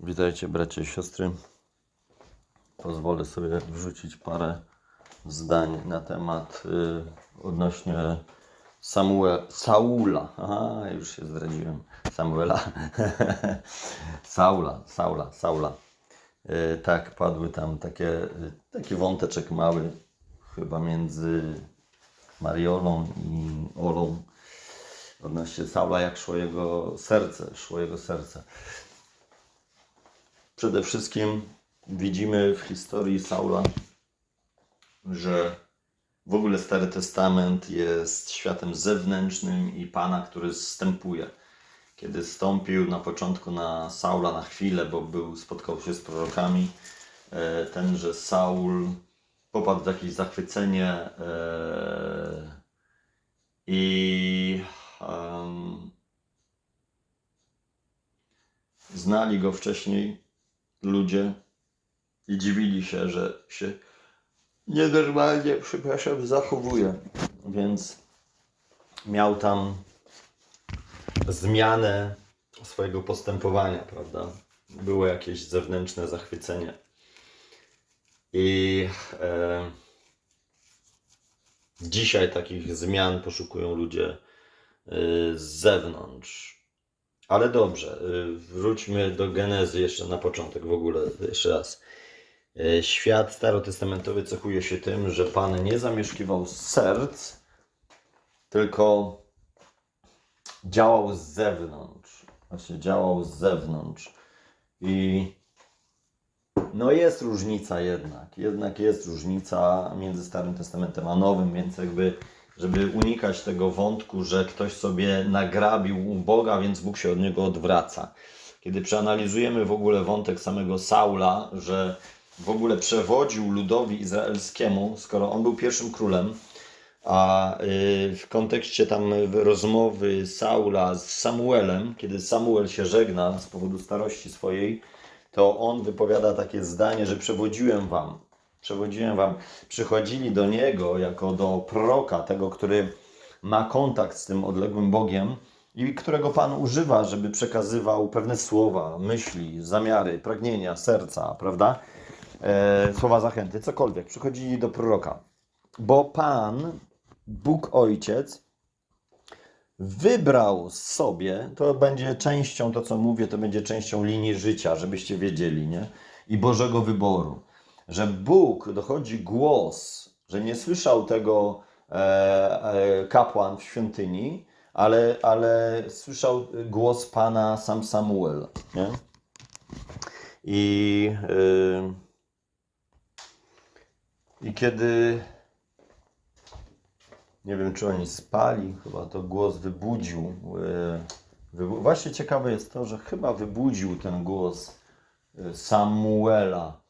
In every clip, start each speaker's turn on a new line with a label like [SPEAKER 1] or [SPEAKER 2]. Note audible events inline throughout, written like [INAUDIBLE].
[SPEAKER 1] Witajcie bracia i siostry. Pozwolę sobie wrzucić parę zdań na temat y, odnośnie Samuel, Saula. Aha, już się zdradziłem. Samuela. [LAUGHS] Saula, Saula, Saula. Y, tak, padły tam takie, y, taki wąteczek mały, chyba między Mariolą i Olą odnośnie Saula, jak szło jego serce, szło jego serce. Przede wszystkim widzimy w historii Saula, że w ogóle Stary Testament jest światem zewnętrznym i Pana, który zstępuje. Kiedy stąpił na początku na Saula na chwilę, bo był, spotkał się z prorokami, e, tenże Saul popadł w jakieś zachwycenie e, i znali go wcześniej ludzie i dziwili się, że się nienormalnie, przepraszam, zachowuje. Więc miał tam zmianę swojego postępowania, prawda? Było jakieś zewnętrzne zachwycenie. I e, dzisiaj takich zmian poszukują ludzie e, z zewnątrz. Ale dobrze, y, wróćmy do genezy jeszcze na początek w ogóle, jeszcze raz. Y, Świat starotestamentowy cechuje się tym, że Pan nie zamieszkiwał serc, tylko działał z zewnątrz. Właśnie działał z zewnątrz. I no jest różnica jednak. Jednak jest różnica między Starym Testamentem a Nowym, więc jakby żeby unikać tego wątku, że ktoś sobie nagrabił u Boga, więc Bóg się od niego odwraca. Kiedy przeanalizujemy w ogóle wątek samego Saula, że w ogóle przewodził ludowi izraelskiemu, skoro on był pierwszym królem, a y, w kontekście tam rozmowy Saula z Samuelem, kiedy Samuel się żegna z powodu starości swojej, to on wypowiada takie zdanie, że przewodziłem wam, przewodziłem wam, przychodzili do niego jako do proroka, tego, który ma kontakt z tym odległym Bogiem i którego Pan używa, żeby przekazywał pewne słowa, myśli, zamiary, pragnienia, serca, prawda? E, słowa zachęty, cokolwiek. Przychodzili do proroka, bo Pan, Bóg Ojciec, wybrał sobie, to będzie częścią, to co mówię, to będzie częścią linii życia, żebyście wiedzieli, nie? I Bożego wyboru. Że Bóg dochodzi głos, że nie słyszał tego e, e, kapłan w świątyni, ale, ale słyszał głos Pana sam Samuel, nie? I, y, I kiedy nie wiem, czy oni spali, chyba to głos wybudził. wybu- Właśnie ciekawe jest to, że chyba wybudził ten głos e, Samuela.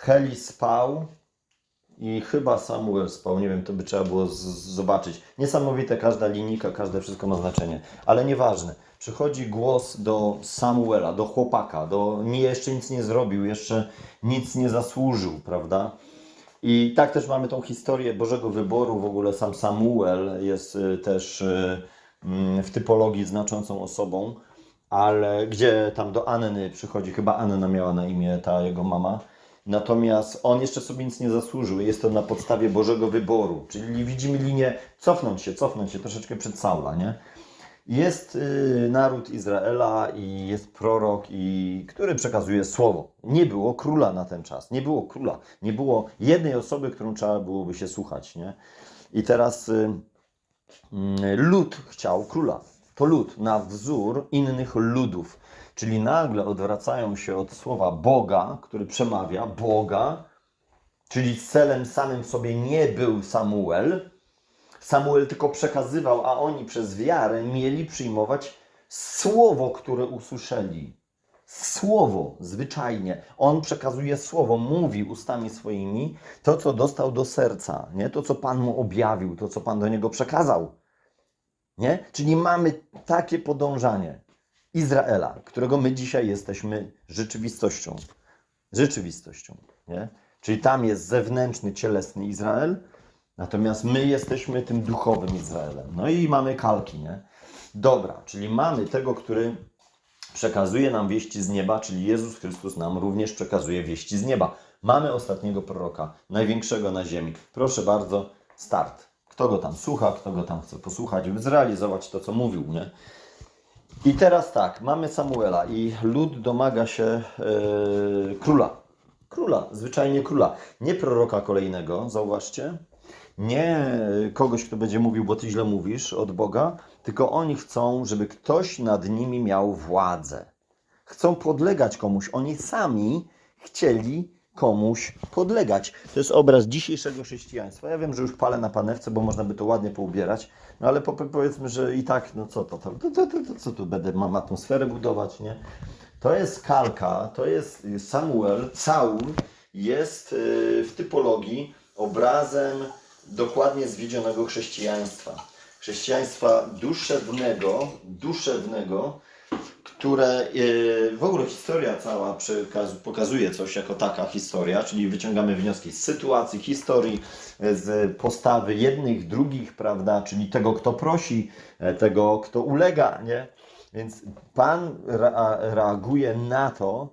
[SPEAKER 1] Heli spał i chyba Samuel spał. Nie wiem, to by trzeba było zobaczyć. Niesamowite, każda linijka, każde wszystko ma znaczenie, ale nieważne. Przychodzi głos do Samuela, do chłopaka, do nie jeszcze nic nie zrobił, jeszcze nic nie zasłużył, prawda? I tak też mamy tą historię Bożego wyboru. W ogóle sam Samuel jest y, też y, mm, w typologii znaczącą osobą, ale gdzie tam do Anny przychodzi, chyba Anna miała na imię ta jego mama. Natomiast on jeszcze sobie nic nie zasłużył. Jest to na podstawie Bożego wyboru. Czyli widzimy linię cofnąć się, cofnąć się troszeczkę przed Saula, nie? Jest y, naród Izraela i jest prorok, i, który przekazuje słowo. Nie było króla na ten czas. Nie było króla. Nie było jednej osoby, którą trzeba byłoby się słuchać. Nie? I teraz y, y, lud chciał króla. To lud na wzór innych ludów. Czyli nagle odwracają się od słowa Boga, który przemawia, Boga, czyli celem samym w sobie nie był Samuel, Samuel tylko przekazywał, a oni przez wiarę mieli przyjmować słowo, które usłyszeli. Słowo, zwyczajnie. On przekazuje słowo, mówi ustami swoimi to, co dostał do serca, nie? to, co Pan mu objawił, to, co Pan do niego przekazał. Nie? Czyli mamy takie podążanie Izraela, którego my dzisiaj jesteśmy rzeczywistością. Rzeczywistością. Nie? Czyli tam jest zewnętrzny, cielesny Izrael, Natomiast my jesteśmy tym duchowym Izraelem. No i mamy kalki, nie? Dobra, czyli mamy tego, który przekazuje nam wieści z nieba, czyli Jezus Chrystus nam również przekazuje wieści z nieba. Mamy ostatniego proroka, największego na ziemi. Proszę bardzo, start. Kto go tam słucha, kto go tam chce posłuchać, zrealizować to, co mówił, nie? I teraz tak, mamy Samuela i lud domaga się e, króla. Króla, zwyczajnie króla. Nie proroka kolejnego, zauważcie. Nie kogoś, kto będzie mówił, bo ty źle mówisz od Boga, tylko oni chcą, żeby ktoś nad nimi miał władzę. Chcą podlegać komuś. Oni sami chcieli komuś podlegać. To jest obraz dzisiejszego chrześcijaństwa. Ja wiem, że już palę na panewce, bo można by to ładnie poubierać, no ale po, powiedzmy, że i tak, no co to, to, to, to, to, co tu będę, mam atmosferę budować, nie? To jest kalka, to jest Samuel, Saul jest yy, w typologii obrazem dokładnie zwiedzionego chrześcijaństwa. Chrześcijaństwa duszewnego, duszewnego, które yy, w ogóle historia cała pokazuje coś jako taka historia, czyli wyciągamy wnioski z sytuacji, historii, yy, z postawy jednych, drugich, prawda, czyli tego, kto prosi, e, tego, kto ulega, nie? Więc Pan rea- reaguje na to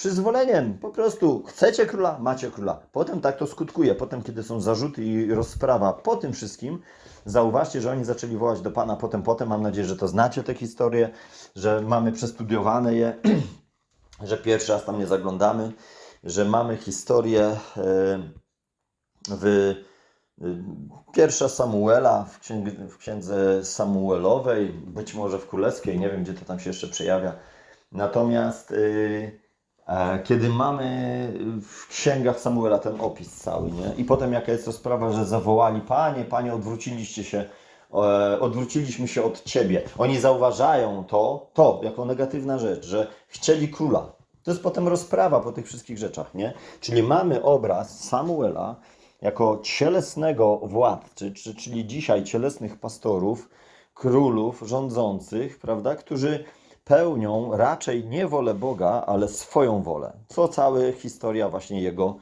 [SPEAKER 1] przyzwoleniem. Po prostu chcecie króla, macie króla. Potem tak to skutkuje. Potem, kiedy są zarzuty i rozprawa po tym wszystkim, zauważcie, że oni zaczęli wołać do Pana potem, potem. Mam nadzieję, że to znacie te historie, że mamy przestudiowane je, [CLEARS THROAT] że pierwszy raz tam nie zaglądamy, że mamy historię e, w y, Pierwsza Samuela w, księg, w księdze Samuelowej, być może w królewskiej, nie wiem gdzie to tam się jeszcze przejawia. Natomiast y, e, kiedy mamy w księgach Samuela ten opis cały, nie? I potem jaka jest to sprawa, że zawołali, panie, panie, odwróciliście się, e, odwróciliśmy się od ciebie. Oni zauważają to, to jako negatywna rzecz, że chcieli króla. To jest potem rozprawa po tych wszystkich rzeczach, nie? Czyli mamy obraz Samuela jako cielesnego władcy, czy, czyli dzisiaj cielesnych pastorów, królów, rządzących, prawda, którzy pełnią raczej nie wolę Boga, ale swoją wolę. Co cała historia właśnie jego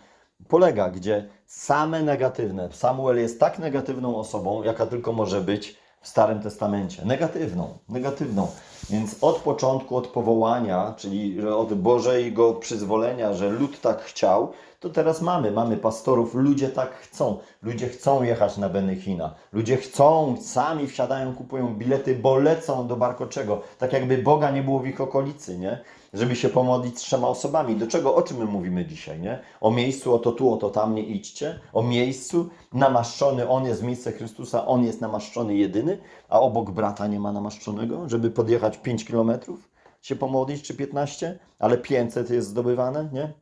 [SPEAKER 1] polega, gdzie same negatywne. Samuel jest tak negatywną osobą, jaka tylko może być w Starym Testamencie. Negatywną, negatywną. Więc od początku, od powołania, czyli od Bożego przyzwolenia, że lud tak chciał, to teraz mamy. Mamy pastorów, ludzie tak chcą. Ludzie chcą jechać na Benechina. Ludzie chcą, sami wsiadają, kupują bilety, bo lecą do Barkoczego. Tak jakby Boga nie było w ich okolicy, nie? Żeby się pomodlić z trzema osobami. Do czego, o czym my mówimy dzisiaj, nie? O miejscu, oto tu, oto tam, nie idźcie. O miejscu, namaszczony, On jest w miejsce Chrystusa, On jest namaszczony jedyny, a obok brata nie ma namaszczonego, żeby podjechać 5 kilometrów, się pomodlić, czy 15, ale 500 jest zdobywane, nie?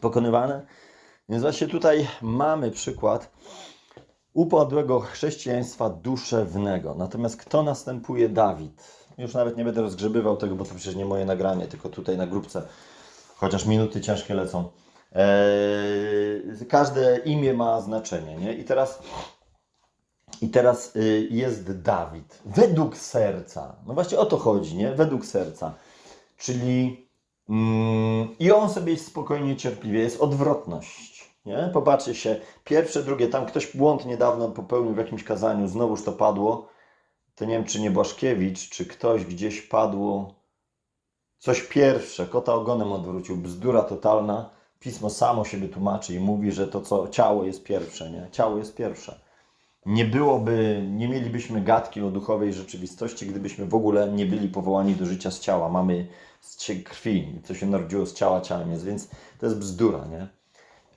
[SPEAKER 1] Pokonywane. Więc właśnie tutaj mamy przykład upadłego chrześcijaństwa duszewnego. Natomiast kto następuje Dawid? Już nawet nie będę rozgrzebywał tego, bo to przecież nie moje nagranie, tylko tutaj na grupce, chociaż minuty ciężkie lecą. Eee, każde imię ma znaczenie, nie? I teraz, i teraz y, jest Dawid. Według serca. No właśnie o to chodzi, nie? Według serca. Czyli mm, i on sobie spokojnie, cierpliwie, jest odwrotność. Nie? Popatrzcie się, pierwsze, drugie, tam ktoś błąd niedawno popełnił w jakimś kazaniu, znowuż to padło. To nie wiem, czy nie Błaszkiewicz, czy ktoś gdzieś padło coś pierwsze, kota ogonem odwrócił, bzdura totalna. Pismo samo siebie tłumaczy i mówi, że to co ciało jest pierwsze, nie? Ciało jest pierwsze. Nie byłoby, nie mielibyśmy gadki o duchowej rzeczywistości, gdybyśmy w ogóle nie byli powołani do życia z ciała. Mamy z krwi, co się narodziło z ciała, ciałem jest, więc to jest bzdura, nie?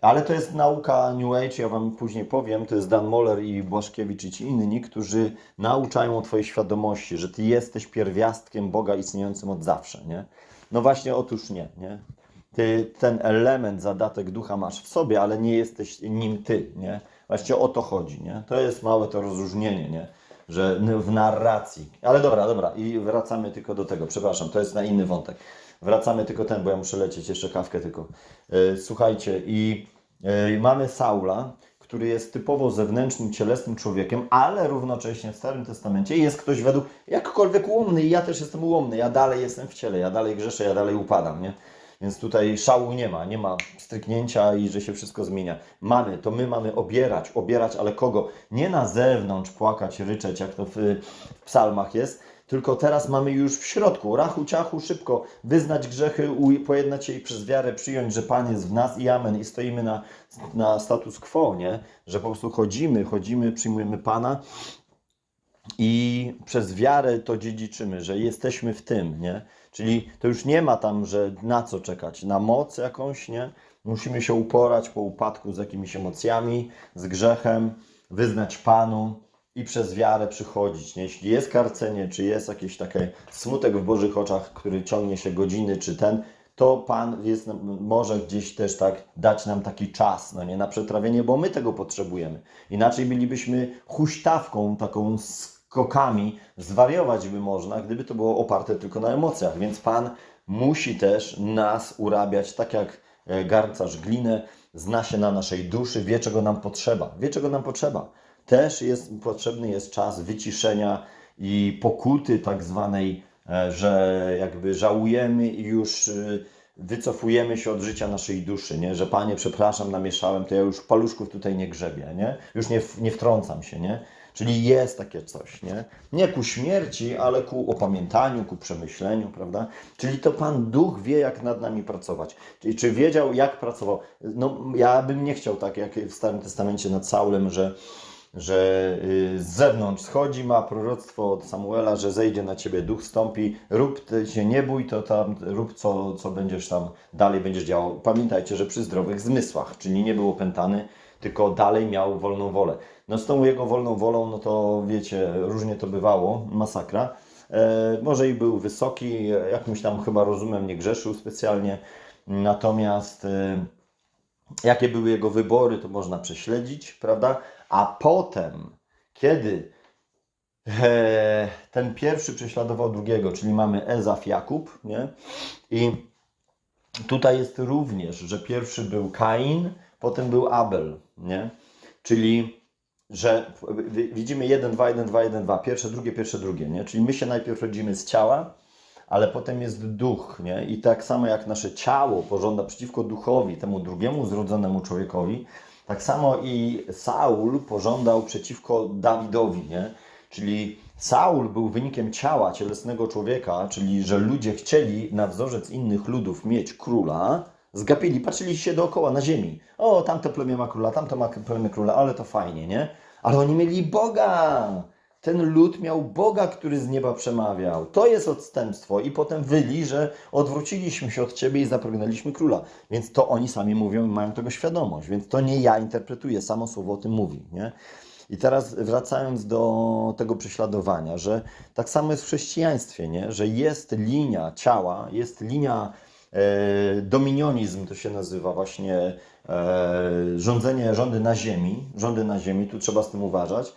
[SPEAKER 1] Ale to jest nauka New Age, ja Wam później powiem, to jest Dan Moller i Błaszkiewicz i ci inni, którzy nauczają Twojej świadomości, że Ty jesteś pierwiastkiem Boga istniejącym od zawsze, nie? No właśnie, otóż nie, nie? Ty ten element, zadatek ducha masz w sobie, ale nie jesteś nim Ty, nie? Właściwie o to chodzi, nie? To jest małe to rozróżnienie, nie? Że w narracji. Ale dobra, dobra, i wracamy tylko do tego, przepraszam, to jest na inny wątek. Wracamy tylko ten, bo ja muszę lecieć, jeszcze kawkę tylko. E, Słuchajcie, i mamy Saula, który jest typowo zewnętrznym, cielesnym człowiekiem, ale równocześnie w Starym Testamencie jest ktoś według, jakkolwiek ułomny, i ja też jestem ułomny, ja dalej jestem w ciele, ja dalej grzeszę, ja dalej upadam, nie? Więc tutaj szału nie ma, nie ma stryknięcia i że się wszystko zmienia. Mamy, to my mamy obierać, obierać, ale kogo? Nie na zewnątrz płakać, ryczeć, jak to w, w psalmach jest, tylko teraz mamy już w środku, rachu, ciachu, szybko wyznać grzechy, pojednać się i przez wiarę przyjąć, że Pan jest w nas i amen. I stoimy na, na status quo, nie? Że po prostu chodzimy, chodzimy, przyjmujemy Pana i przez wiarę to dziedziczymy, że jesteśmy w tym, nie? Czyli to już nie ma tam, że na co czekać, na moc jakąś, nie? Musimy się uporać po upadku z jakimiś emocjami, z grzechem, wyznać Panu i przez wiarę przychodzić, nie? Jeśli jest karcenie, czy jest jakiś taki smutek w Bożych oczach, który ciągnie się godziny, czy ten, to Pan jest, może gdzieś też tak dać nam taki czas, no nie, na przetrawienie, bo my tego potrzebujemy. Inaczej bylibyśmy huśtawką, taką skokami, zwariować by można, gdyby to było oparte tylko na emocjach. Więc Pan musi też nas urabiać, tak jak e, garncarz glinę zna się na naszej duszy, wie czego nam potrzeba. Wie czego nam potrzeba. Też jest potrzebny jest czas wyciszenia i pokuty tak zwanej, e, że jakby żałujemy i już e, wycofujemy się od życia naszej duszy, nie? że Panie, przepraszam, namieszałem, to ja już paluszków tutaj nie grzebię, nie? już nie, nie wtrącam się, nie? Czyli jest takie coś, nie? Nie ku śmierci, ale ku opamiętaniu, ku przemyśleniu, prawda? Czyli to Pan Duch wie, jak nad nami pracować. Czyli czy wiedział, jak pracował? No, ja bym nie chciał tak, jak w Starym Testamencie nad Saulem, że że y, z zewnątrz schodzi, ma proroctwo od Samuela, że zejdzie na ciebie duch, stąpi, rób, ty się nie bój, to tam rób, co, co będziesz tam dalej będziesz działał. Pamiętajcie, że przy zdrowych zmysłach, czyli nie był opętany, tylko dalej miał wolną wolę. No z tą jego wolną wolą, no to wiecie, różnie to bywało, masakra. E, może i był wysoki, jakimś tam chyba rozumem nie grzeszył specjalnie, natomiast e, jakie były jego wybory, to można prześledzić, prawda? A potem, kiedy e, ten pierwszy prześladował drugiego, czyli mamy Ezaf Jakub, nie? I tutaj jest również, że pierwszy był Kain, potem był Abel, nie? Czyli, że wi- widzimy 1, 2, 1, 2, 1, 2, pierwsze, drugie, pierwsze, drugie, nie? Czyli my się najpierw rodzimy z ciała, ale potem jest duch, nie? I tak samo jak nasze ciało pożąda przeciwko duchowi, temu drugiemu zrodzonemu człowiekowi, tak samo i Saul pożądał przeciwko Dawidowi, nie? Czyli Saul był wynikiem ciała cielesnego człowieka, czyli że ludzie chcieli na wzorzec innych ludów mieć króla, zgapili, patrzyli się dookoła na ziemi. O, tamto plemię ma króla, tamto ma plemię króla, ale to fajnie, nie? Ale oni mieli Boga! Ten lud miał Boga, który z nieba przemawiał. To jest odstępstwo. I potem wyli, że odwróciliśmy się od Ciebie i zapragnęliśmy króla. Więc to oni sami mówią i mają tego świadomość. Więc to nie ja interpretuję, samo słowo o tym mówi. Nie? I teraz wracając do tego prześladowania, że tak samo jest w chrześcijaństwie, nie? że jest linia ciała, jest linia e, dominionizm, to się nazywa właśnie e, rządzenie, rządy na ziemi, rządy na ziemi, tu trzeba z tym uważać.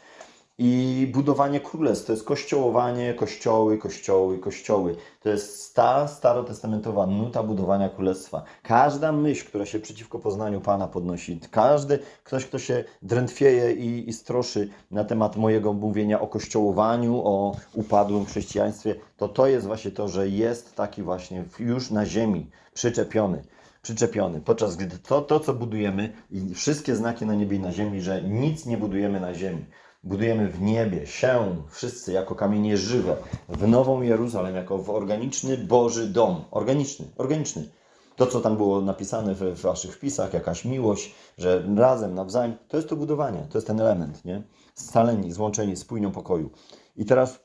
[SPEAKER 1] I budowanie królestw to jest kościołowanie, kościoły, kościoły, kościoły. To jest ta starotestamentowa nuta budowania królestwa. Każda myśl, która się przeciwko poznaniu Pana podnosi, każdy ktoś, kto się drętwieje i, i stroszy na temat mojego mówienia o kościołowaniu, o upadłym chrześcijaństwie, to to jest właśnie to, że jest taki właśnie już na ziemi przyczepiony przyczepiony, podczas gdy to, to, co budujemy i wszystkie znaki na niebie i na ziemi, że nic nie budujemy na ziemi. Budujemy w niebie się wszyscy jako kamienie żywe w Nową Jeruzalem, jako w organiczny Boży dom. Organiczny, organiczny. To, co tam było napisane w, w waszych wpisach, jakaś miłość, że razem, nawzajem, to jest to budowanie, to jest ten element, nie? Scaleni, złączeni, spójnią pokoju. I teraz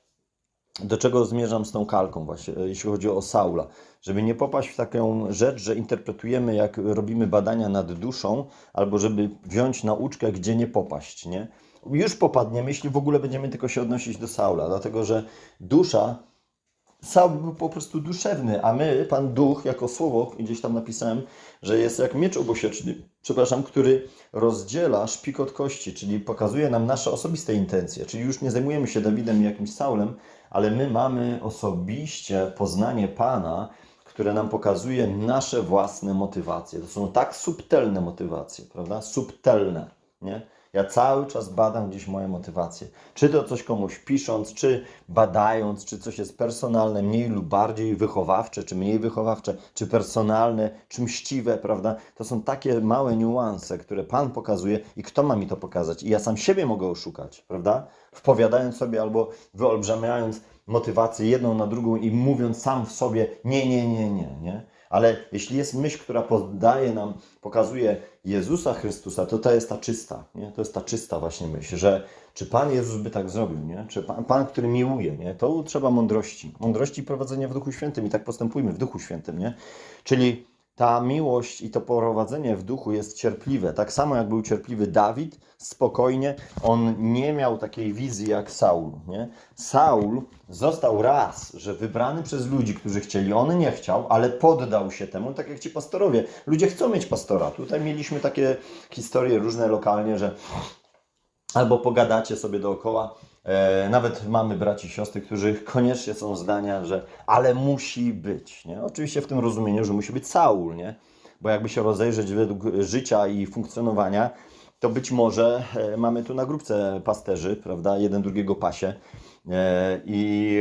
[SPEAKER 1] do czego zmierzam z tą kalką właśnie, e, jeśli chodzi o Saula, żeby nie popaść w taką rzecz, że interpretujemy, jak robimy badania nad duszą, albo żeby wziąć nauczkę, gdzie nie popaść, nie? Już popadniemy, jeśli w ogóle będziemy tylko się odnosić do Saula, dlatego że dusza, Saul był po prostu duszewny, a my, Pan Duch, jako słowo, gdzieś tam napisałem, że jest jak miecz obosieczny, przepraszam, który rozdziela szpik od kości, czyli pokazuje nam nasze osobiste intencje, czyli już nie zajmujemy się Dawidem i jakimś Saulem, ale my mamy osobiście poznanie Pana, które nam pokazuje nasze własne motywacje. To są tak subtelne motywacje, prawda? Subtelne, nie? Ja cały czas badam gdzieś moje motywacje. Czy to coś komuś pisząc, czy badając, czy coś jest personalne, mniej lub bardziej wychowawcze, czy mniej wychowawcze, czy personalne, czy mściwe, prawda? To są takie małe niuanse, które Pan pokazuje i kto ma mi to pokazać? I ja sam siebie mogę oszukać, prawda? Wpowiadając sobie albo wyolbrzymiając motywację jedną na drugą i mówiąc sam w sobie nie, nie, nie, nie, nie. Ale jeśli jest myśl, która podaje nam, pokazuje Jezusa Chrystusa, to to jest ta czysta, nie? To jest ta czysta właśnie myśl, że czy Pan Jezus by tak zrobił, nie? Czy Pan, Pan który miłuje, nie? To trzeba mądrości. Mądrości prowadzenia w Duchu Świętym i tak postępujmy w Duchu Świętym, nie? Czyli ta miłość i to prowadzenie w duchu jest cierpliwe. Tak samo jak był cierpliwy Dawid, spokojnie, on nie miał takiej wizji jak Saul. Nie? Saul został raz, że wybrany przez ludzi, którzy chcieli, on nie chciał, ale poddał się temu, tak jak ci pastorowie. Ludzie chcą mieć pastora. Tutaj mieliśmy takie historie różne lokalnie, że albo pogadacie sobie dookoła. E, nawet mamy braci i siostry, którzy koniecznie są zdania, że ale musi być. Nie? Oczywiście w tym rozumieniu, że musi być Saul, nie? bo jakby się rozejrzeć według życia i funkcjonowania, to być może e, mamy tu na grupce pasterzy, prawda, jeden drugiego pasie. E, I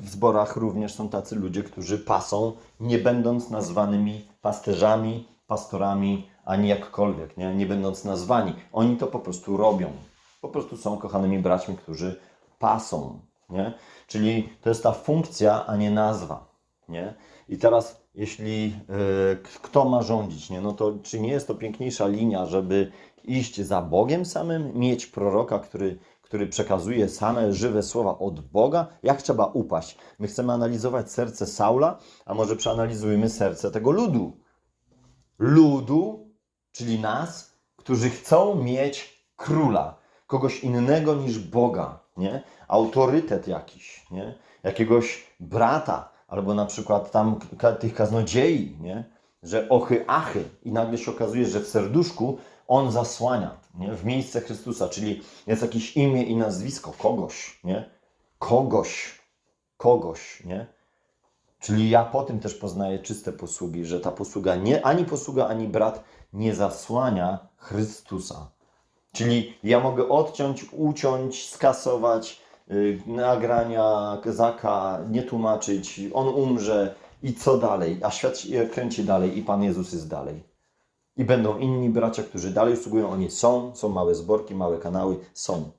[SPEAKER 1] w zborach również są tacy ludzie, którzy pasą, nie będąc nazwanymi pasterzami, pastorami, ani jakkolwiek, nie, nie będąc nazwani. Oni to po prostu robią. Po prostu są kochanymi braćmi, którzy pasą. Nie? Czyli to jest ta funkcja, a nie nazwa. Nie? I teraz, jeśli k- kto ma rządzić, nie? no to czy nie jest to piękniejsza linia, żeby iść za Bogiem samym, mieć proroka, który, który przekazuje same żywe słowa od Boga? Jak trzeba upaść? My chcemy analizować serce Saula, a może przeanalizujmy serce tego ludu. Ludu, czyli nas, którzy chcą mieć króla, kogoś innego niż Boga, nie? Autorytet jakiś, nie? Jakiegoś brata, albo na przykład tam tych kaznodziei, nie? Że ochy, achy i nagle się okazuje, że w serduszku on zasłania, nie? W miejsce Chrystusa, czyli jest jakieś imię i nazwisko kogoś, nie? Kogoś, kogoś, nie? Czyli ja po tym też poznaję czyste posługi, że ta posługa nie, ani posługa, ani brat nie zasłania Chrystusa. Czyli ja mogę odciąć, uciąć, skasować y, nagrania Zaka, nie tłumaczyć, on umrze i co dalej, a świat się kręci dalej i Pan Jezus jest dalej. I będą inni bracia, którzy dalej usługują, oni są, są małe zborki, małe kanały, są.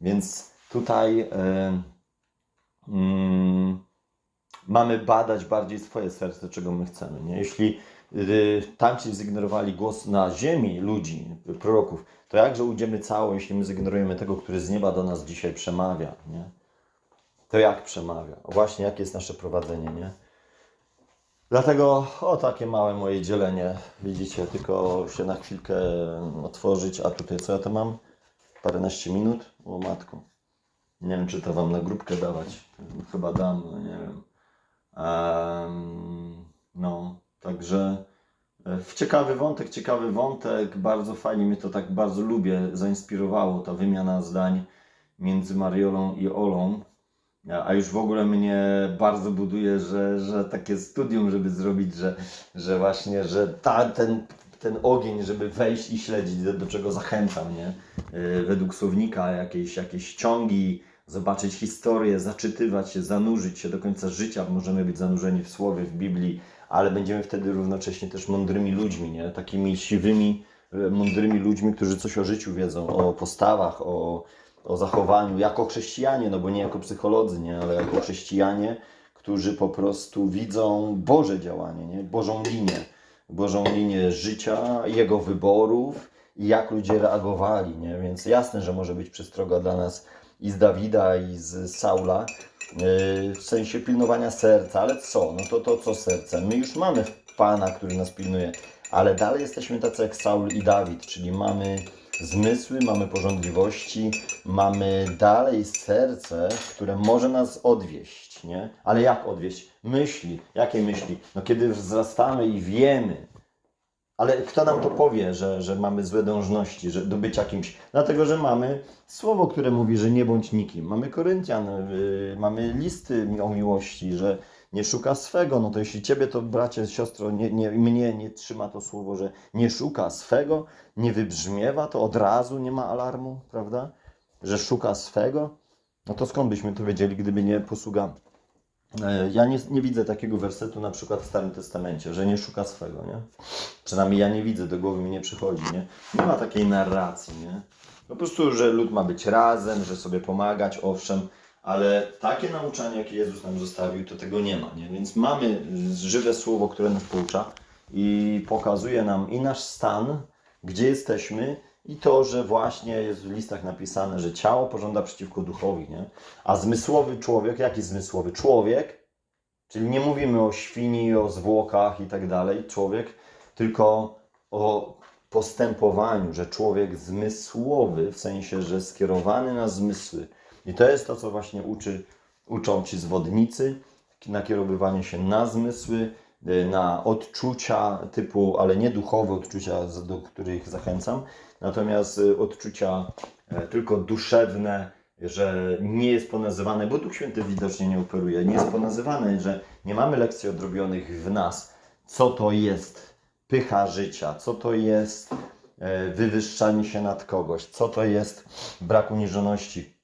[SPEAKER 1] Więc tutaj e, mm, mamy badać bardziej swoje serce, czego my chcemy. Nie? Jeśli tamci zignorowali głos na ziemi ludzi, proroków, to jakże ujdziemy cało, jeśli my zignorujemy tego, który z nieba do nas dzisiaj przemawia, nie? To jak przemawia? Właśnie, jakie jest nasze prowadzenie, nie? Dlatego, o takie małe moje dzielenie, widzicie, tylko się na chwilkę otworzyć, a tutaj co ja to mam? Paręnaście minut? O matko. Nie wiem, czy to Wam na grupkę dawać. Chyba dam, no nie wiem. Em, no, także e, w ciekawy wątek, ciekawy wątek, bardzo fajnie mnie to tak bardzo lubię, zainspirowało ta wymiana zdań między Mariolą i Olą, a już w ogóle mnie bardzo buduje, że, że takie studium, żeby zrobić, że, że właśnie, że ta, ten, ten ogień, żeby wejść i śledzić, do, do czego zachęcam, nie? Yy, Według słownika jakieś, jakieś ciągi, zobaczyć historię, zaczytywać się, zanurzyć się do końca życia. Możemy być zanurzeni w Słowie, w Biblii, ale będziemy wtedy równocześnie też mądrymi ludźmi, nie? Takimi siwymi, e, mądrymi ludźmi, którzy coś o życiu wiedzą, o postawach, o, o zachowaniu, jako chrześcijanie, no bo nie jako psycholodzy, nie? ale jako chrześcijanie, którzy po prostu widzą Boże działanie, nie? Bożą linię, Bożą linię życia, Jego wyborów i jak ludzie reagowali, nie? Więc jasne, że może być przestroga dla nas i z Dawida, i z Saula, yy, w sensie pilnowania serca, ale co? No to to co serce? My już mamy Pana, który nas pilnuje, ale dalej jesteśmy tacy jak Saul i Dawid, czyli mamy zmysły, mamy porządliwości, mamy dalej serce, które może nas odwieść, nie? Ale jak odwieść? Myśli. Jakie myśli? No kiedy wzrastamy i wiemy, ale kto nam to powie, że, że mamy złe dążności, że do bycia kimś? Dlatego, że mamy słowo, które mówi, że nie bądź nikim. Mamy Koryntian, yy, mamy listy o miłości, że nie szuka swego. No to jeśli ciebie to, bracie, siostro, nie, nie, mnie nie trzyma to słowo, że nie szuka swego, nie wybrzmiewa, to od razu nie ma alarmu, prawda? Że szuka swego. No to skąd byśmy to wiedzieli, gdyby nie posługa Ja nie, nie widzę takiego wersetu na przykład w Starym Testamencie, że nie szuka swego, nie? Przynajmniej ja nie widzę, do głowy mi nie przychodzi, nie? Nie ma takiej narracji, nie? Po prostu, że lud ma być razem, że sobie pomagać, owszem, Ale takie nauczanie, jakie Jezus nam zostawił, to tego nie ma. Nie? Więc mamy żywe słowo, które nas poucza i pokazuje nam i nasz stan, gdzie jesteśmy, i to, że właśnie jest w listach napisane, że ciało pożąda przeciwko duchowi. Nie? A zmysłowy człowiek, jaki zmysłowy? Człowiek, czyli nie mówimy o świni, o zwłokach i tak dalej, człowiek, tylko o postępowaniu, że człowiek zmysłowy, w sensie, że skierowany na zmysły. I to jest to, co właśnie uczy, uczą ci zwodnicy, nakierowywanie się na zmysły, na odczucia typu, ale nie duchowe odczucia, do których zachęcam, natomiast y, odczucia e, tylko duszewne, że nie jest ponazywane, bo Duch Święty widocznie nie operuje, nie jest ponazywane, że nie mamy lekcji odrobionych w nas, co to jest pycha życia, co to jest e, wywyższanie się nad kogoś, co to jest brak uniżoności,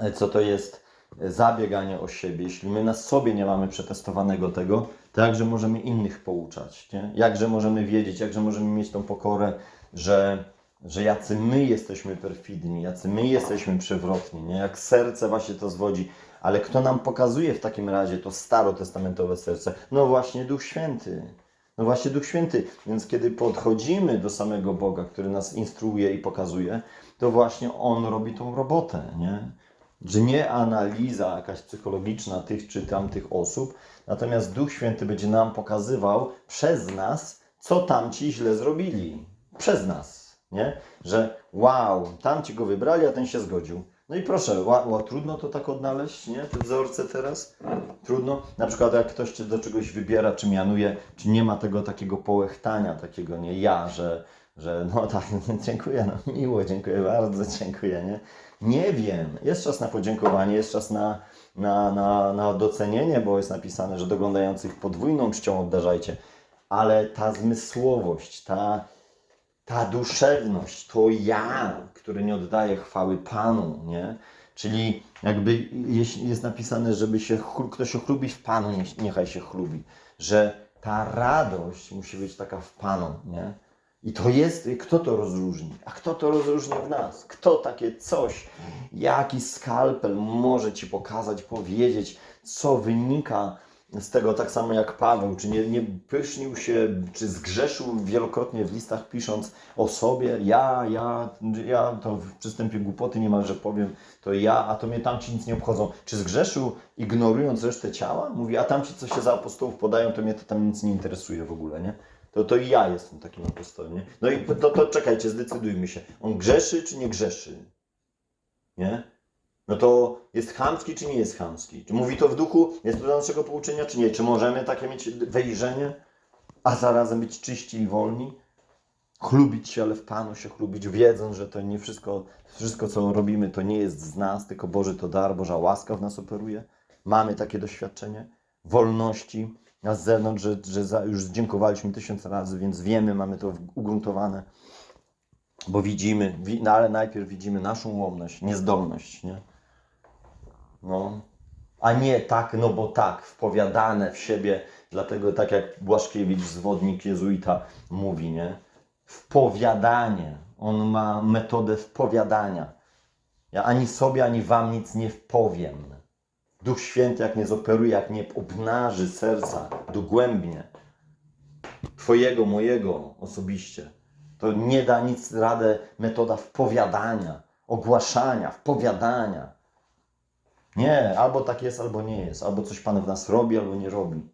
[SPEAKER 1] e, co to jest zabieganie o siebie. Jeśli my na sobie nie mamy przetestowanego tego, to jakże możemy innych pouczać, nie? Jakże możemy wiedzieć, jakże możemy mieć tą pokorę, że, że jacy my jesteśmy perfidni, jacy my jesteśmy przewrotni, nie? Jak serce właśnie to zwodzi. Ale kto nam pokazuje w takim razie to starotestamentowe serce? No właśnie Duch Święty. No właśnie Duch Święty. Więc kiedy podchodzimy do samego Boga, który nas instruuje i pokazuje, to właśnie On robi tą robotę, nie? Że nie analiza jakaś psychologiczna tych czy tamtych osób, natomiast Duch Święty będzie nam pokazywał przez nas, co tamci źle zrobili. Przez nas, nie? Że wow, tamci go wybrali, a ten się zgodził. No i proszę, ła, ła, trudno to tak odnaleźć, nie? Te wzorce teraz? Trudno. Na przykład jak ktoś cię do czegoś wybiera, czy mianuje, czy nie ma tego takiego połechtania, takiego nie ja, że, że no tak, [LAUGHS] dziękuję, no miło, dziękuję bardzo, dziękuję, nie? Nie wiem. Jest czas na podziękowanie, jest czas na, na, na, na docenienie, bo jest napisane, że doglądających podwójną czcią obdarzajcie. Ale ta zmysłowość, ta, ta duszewność, to ja, który nie oddaje chwały Panu, nie? Czyli jakby jest napisane, żeby się ktoś się chlubi w Panu, nie- niechaj się chlubi. Że ta radość musi być taka w Panu, nie? I to jest, kto to rozróżni? A kto to rozróżni w nas? Kto takie coś, jaki skalpel może Ci pokazać, powiedzieć, co wynika z tego, tak samo jak Paweł, czy nie, nie pysznił się, czy zgrzeszył wielokrotnie w listach, pisząc o sobie, ja, ja, ja, to w przystępie głupoty niemalże powiem, to ja, a to mnie tamci nic nie obchodzą. Czy zgrzeszył, ignorując resztę ciała? Mówi, a tamci, co się za apostołów podają, to mnie to tam nic nie interesuje w ogóle, nie? To, to i ja jestem takim apostołem, nie? No i to, to czekajcie, zdecydujmy się. On grzeszy, czy nie grzeszy? Nie? No to jest chamski, czy nie jest chamski? Czy mówi to w duchu? Jest to dla naszego pouczenia, czy nie? Czy możemy takie mieć wejrzenie, a zarazem być czyści i wolni? Chlubić się, ale w Panu się chlubić, wiedząc, że to nie wszystko, wszystko, co robimy, to nie jest z nas, tylko Boży to dar, Boża łaska w nas operuje. Mamy takie doświadczenie wolności na zewnątrz, że, że za, już dziękowaliśmy tysiąc razy, więc wiemy, mamy to ugruntowane, bo widzimy, wi, no ale najpierw widzimy naszą ułomność, niezdolność, nie? No, a nie tak, no bo tak, wpowiadane w siebie, dlatego tak jak Błaszkiewicz, zwodnik jezuita mówi, nie? Wpowiadanie. On ma metodę wpowiadania. Ja ani sobie, ani wam nic nie wpowiem. Duch Święty jak nie zoperuje, jak nie obnaży serca dogłębnie, Twojego, mojego osobiście, to nie da nic radę metoda wpowiadania, ogłaszania, wpowiadania. Nie, albo tak jest, albo nie jest. Albo coś Pan w nas robi, albo nie robi.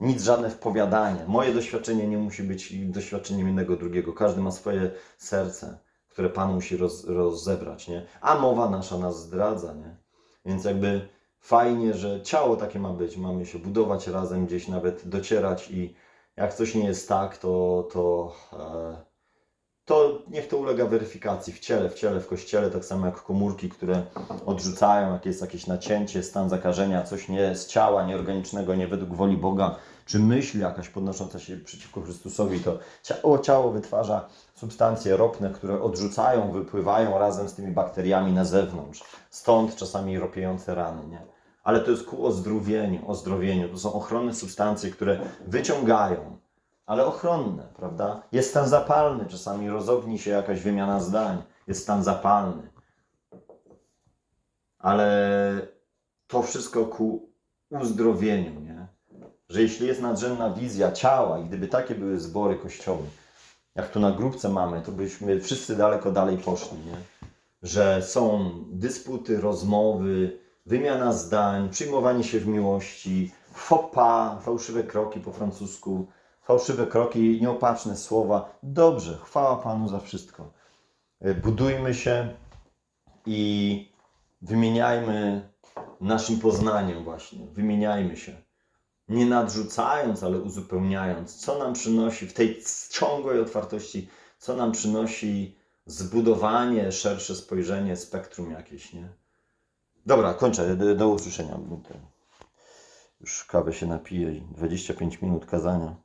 [SPEAKER 1] Nic, żadne wpowiadanie. Moje doświadczenie nie musi być doświadczeniem innego drugiego. Każdy ma swoje serce, które Pan musi roz, rozebrać, nie? A mowa nasza nas zdradza, nie? Więc jakby fajnie, że ciało takie ma być. Mamy się budować razem, gdzieś nawet docierać i jak coś nie jest tak, to, to, e, to niech to ulega weryfikacji w ciele, w ciele, w kościele, tak samo jak komórki, które odrzucają, jak jest jakieś nacięcie, stan zakażenia, coś nie z ciała, nieorganicznego, nie według woli Boga, czy myśl jakaś podnosząca się przeciwko Chrystusowi, to ciało, ciało wytwarza substancje ropne, które odrzucają, wypływają razem z tymi bakteriami na zewnątrz. Stąd czasami ropiejące rany, nie? Ale to jest ku ozdrowieniu, ozdrowieniu. To są ochronne substancje, które wyciągają, ale ochronne, prawda? Jest stan zapalny, czasami rozogni się jakaś wymiana zdań, jest stan zapalny. ale to wszystko ku uzdrowieniu, nie? Że jeśli jest nadrzędna wizja ciała i gdyby takie były zbory kościowe, jak tu na grupce mamy, to byśmy wszyscy daleko dalej poszli, nie? Że są dysputy, rozmowy, wymiana zdań, przyjmowanie się w miłości, faux pas, fałszywe kroki po francusku, fałszywe kroki, nieopatrzne słowa. Dobrze, chwała Panu za wszystko. Y, Budujmy się i wymieniajmy naszym poznaniem właśnie, wymieniajmy się. Nie nadrzucając, ale uzupełniając, co nam przynosi w tej ciągłej otwartości, co nam przynosi zbudowanie, szersze spojrzenie, spektrum jakieś, nie? Dobra, kończę. Do, do usłyszenia. Już kawę się napiję. i 25 minut kazania.